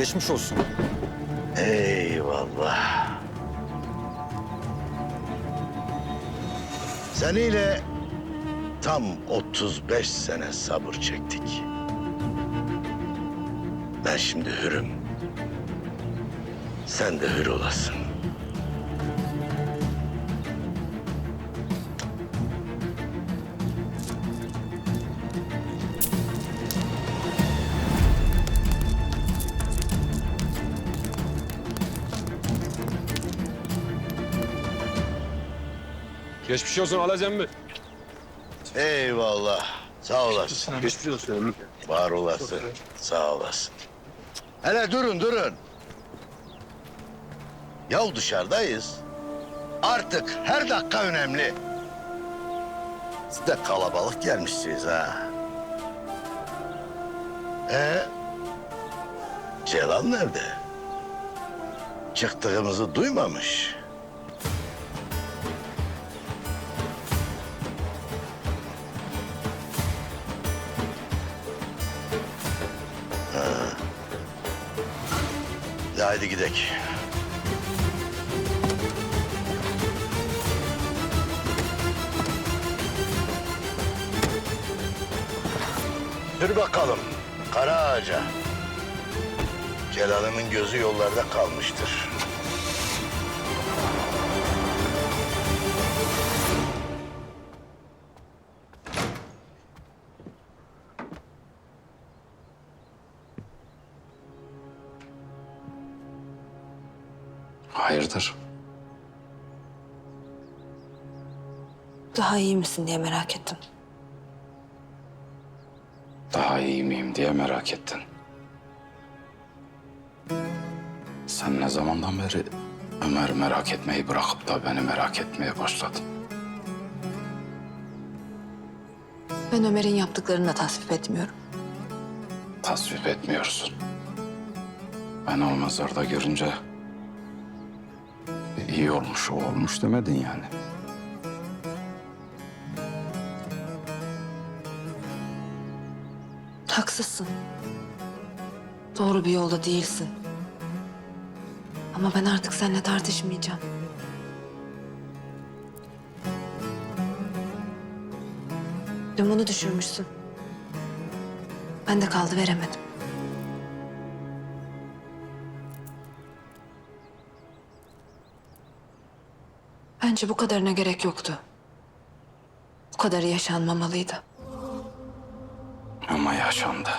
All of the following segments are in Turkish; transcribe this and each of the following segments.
Geçmiş olsun. Eyvallah. Seninle tam 35 sene sabır çektik. Ben şimdi hürüm. Sen de hür olasın. Geçmiş olsun alacağım mı? Eyvallah. Sağ olasın. Geçmiş olsun. Var olasın. Sağ olasın. Hele durun durun. Yahu dışarıdayız. Artık her dakika önemli. Siz de kalabalık gelmişsiniz ha. Ee, Celal nerede? Çıktığımızı duymamış. Ya haydi gidelim. Dur bakalım Kara Ağaca. Celal'ımın gözü yollarda kalmıştır. Hayırdır? Daha iyi misin diye merak ettim. Daha iyi miyim diye merak ettin. Sen ne zamandan beri Ömer merak etmeyi bırakıp da beni merak etmeye başladın? Ben Ömer'in yaptıklarını da tasvip etmiyorum. Tasvip etmiyorsun. Ben o mezarda görünce iyi olmuş, o olmuş demedin yani. Haksızsın. Doğru bir yolda değilsin. Ama ben artık seninle tartışmayacağım. Dün bunu düşürmüşsün. Ben de kaldı veremedim. Bence bu kadarına gerek yoktu. Bu kadarı yaşanmamalıydı. Ama yaşandı.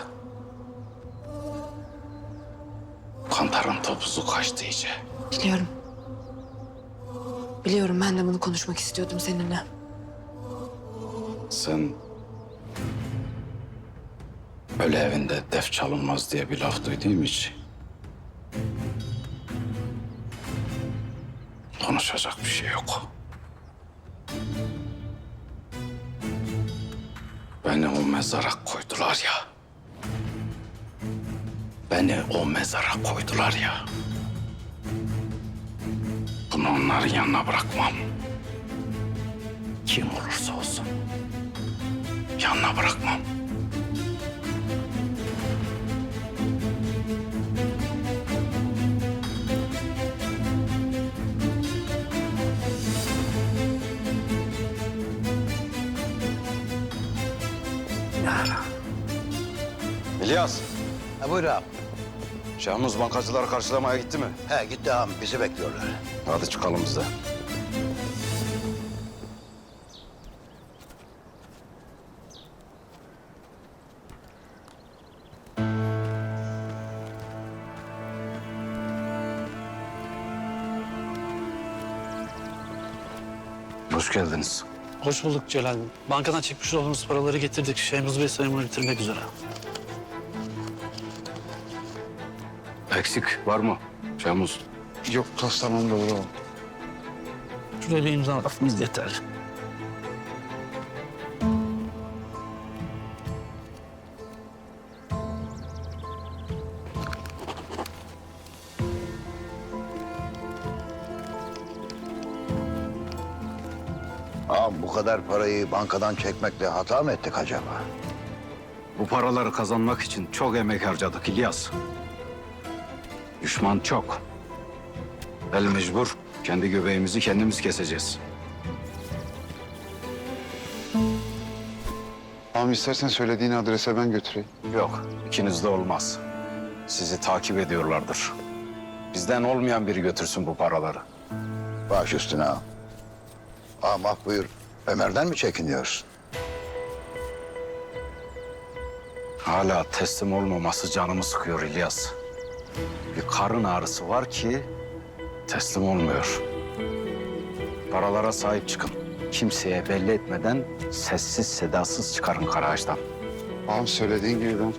Kantarın topuzu kaçtı iyice. Biliyorum. Biliyorum ben de bunu konuşmak istiyordum seninle. Sen öyle evinde def çalınmaz diye bir laf duydun hiç? Konuşacak bir şey yok. Beni o mezara koydular ya. Beni o mezara koydular ya. Bunu onların yanına bırakmam. Kim olursa olsun. Yanına bırakmam. İlyas, Ha, buyur ağam. Şahmuz bankacıları karşılamaya gitti mi? He gitti ağam bizi bekliyorlar. Hadi çıkalım biz de. Hoş geldiniz. Hoş bulduk Celal. Bankadan çekmiş olduğumuz paraları getirdik. Şehmuz Bey sayımını bitirmek üzere. Eksik var mı? Şemuz. Yok, tamam doğru. Şuraya bir imza atmamız yeterli. Bu kadar parayı bankadan çekmekle hata mı ettik acaba? Bu paraları kazanmak için çok emek harcadık İlyas. Düşman çok. El mecbur. Kendi göbeğimizi kendimiz keseceğiz. Ağam istersen söylediğin adrese ben götüreyim. Yok, ikiniz de olmaz. Sizi takip ediyorlardır. Bizden olmayan biri götürsün bu paraları. Baş üstüne ağam. Ağam ah buyur. Ömer'den mi çekiniyorsun? Hala teslim olmaması canımı sıkıyor İlyas. Bir karın ağrısı var ki teslim olmuyor. Paralara sahip çıkın. Kimseye belli etmeden sessiz sedasız çıkarın Karaağaç'tan. Ağam söylediğin gibi ben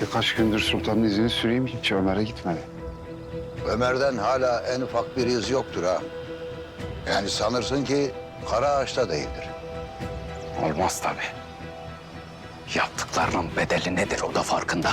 birkaç gündür sultanın izini süreyim hiç Ömer'e gitmedi. Ömer'den hala en ufak bir iz yoktur ha. Yani sanırsın ki kara ağaçta değildir. Olmaz tabii. Yaptıklarının bedeli nedir o da farkında.